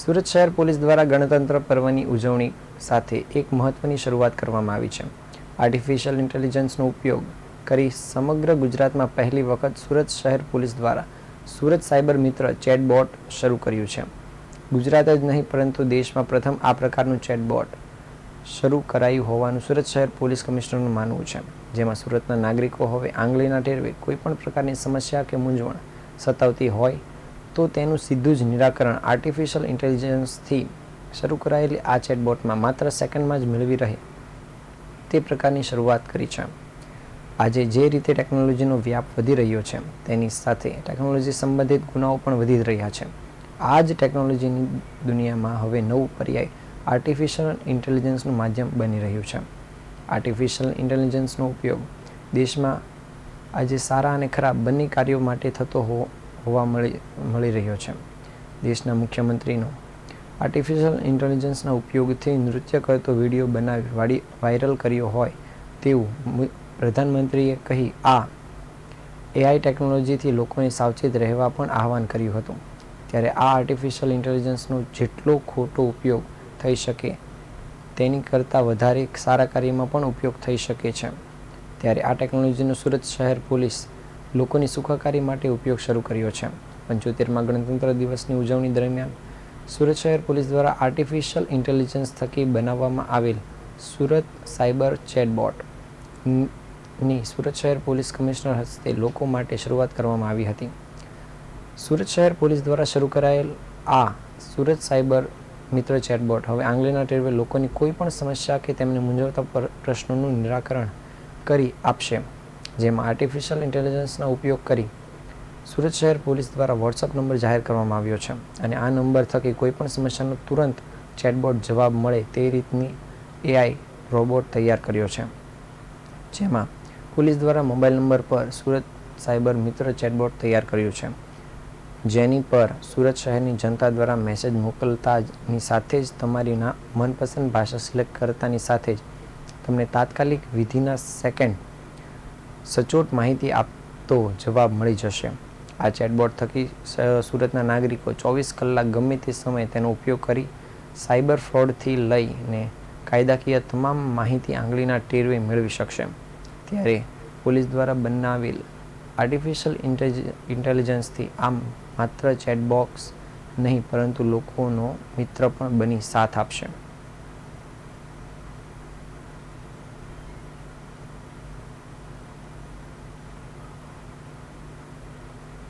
સુરત શહેર પોલીસ દ્વારા ગણતંત્ર પર્વની ઉજવણી સાથે એક મહત્વની શરૂઆત કરવામાં આવી છે. આર્ટિફિશિયલ ઇન્ટેલિજન્સનો ઉપયોગ કરી સમગ્ર ગુજરાતમાં પહેલી વખત સુરત શહેર પોલીસ દ્વારા સુરત સાયબર મિત્ર ચેટબોટ શરૂ કર્યું છે. ગુજરાત જ નહીં, પરંતુ દેશમાં પ્રથમ આ પ્રકારનું ચેટબોટ શરૂ કરાયું હોવાનું સુરત શહેર પોલીસ કમિશનરનું માનવું છે. જેમાં સુરતના નાગરિકો હવે આંગળીના ટેરવે કોઈપણ પ્રકારની સમસ્યા કે મૂંઝવણ સતાવતી હોય તો તેનું સીધું જ નિરાકરણ આર્ટિફિશિયલ ઇન્ટેલિજન્સથી શરૂ કરાયેલી આ ચેટબોટમાં માત્ર સેકન્ડમાં જ મેળવી રહે. તે પ્રકારની શરૂઆત કરી છે. આજે જે રીતે ટેકનોલોજીનો વ્યાપ વધી રહ્યો છે, તેની સાથે ટેકનોલોજી સંબંધિત ગુનાઓ પણ વધી રહ્યા છે. આ જ ટેકનોલોજીની દુનિયામાં હવે નવું પર્યાય આર્ટિફિશિયલ ઇન્ટેલિજન્સનું માધ્યમ બની રહ્યું છે. આર્ટિફિશિયલ ઇન્ટેલિજન્સનો ઉપયોગ દેશમાં આજે સારા અને ખરાબ બંને કાર્યો માટે થતો હો હોવા મળી મળી રહ્યો છે. દેશના મુખ્યમંત્રીનો આર્ટિફિશિયલ ઇન્ટેલિજન્સના ઉપયોગથી નૃત્ય કરતો વીડિયો બનાવી, વાડી, વાયરલ કર્યો હોય તેવું પ્રધાનમંત્રીએ કહી આ એઆઈ ટેકનોલોજીથી લોકોને સાવચેત રહેવા પણ આહવાન કર્યું હતું. ત્યારે આ આર્ટિફિશિયલ ઇન્ટેલિજન્સનો જેટલો ખોટો ઉપયોગ થઈ શકે, તેની કરતાં વધારે સારા કાર્યમાં પણ ઉપયોગ થઈ શકે છે. ત્યારે આ ટેકનોલોજીનો સુરત શહેર પોલીસ લોકોની સુખાકારી માટે ઉપયોગ શરૂ કર્યો છે. પંચોતેરમાં ગણતંત્ર દિવસની ઉજવણી દરમિયાન સુરત શહેર પોલીસ દ્વારા આર્ટિફિશિયલ ઇન્ટેલિજન્સ થકી બનાવવામાં આવેલ સુરત સાયબર ચેટબોટની સુરત શહેર પોલીસ કમિશનર હસ્તે લોકો માટે શરૂઆત કરવામાં આવી હતી. સુરત શહેર પોલીસ દ્વારા શરૂ કરાયેલ આ સુરત સાયબર મિત્ર ચેટબોટ હવે આંગળીના ટેરવે લોકોની કોઈ પણ સમસ્યા કે તેમને મૂંઝવતા પ્રશ્નોનું નિરાકરણ કરી આપશે. જેમાં આર્ટિફિશિયલ ઇન્ટેલિજન્સના ઉપયોગ કરી સુરત શહેર પોલીસ દ્વારા વોટ્સઅપ નંબર જાહેર કરવામાં આવ્યો છે અને આ નંબર થકી કોઈપણ સમસ્યાનો તુરંત ચેટબોટ જવાબ મળે તે રીતની એઆઈ રોબોટ તૈયાર કર્યો છે. જેમાં પોલીસ દ્વારા મોબાઈલ નંબર પર સુરત સાયબર મિત્ર ચેટબોટ તૈયાર કર્યું છે. જેની પર સુરત શહેરની જનતા દ્વારા મેસેજ મોકલતાની સાથે જ તમારીના મનપસંદ ભાષા સિલેક્ટ કરતાની સાથે જ તમને તાત્કાલિક વિધિના સેકન્ડ સચોટ માહિતી આપતો જવાબ મળી જશે. આ ચેટબોટ થકી સુરતના નાગરિકો ચોવીસ કલાક ગમે તે સમયે તેનો ઉપયોગ કરી સાયબર ફ્રોડથી લઈને કાયદાકીય તમામ માહિતી આંગળીના ટેરવે મેળવી શકશે. ત્યારે પોલીસ દ્વારા બનાવેલ આર્ટિફિશિયલ ઇન્ટેલિજન્સથી આમ માત્ર ચેટબોક્સ નહીં, પરંતુ લોકોનો મિત્ર પણ બની સાથ આપશે.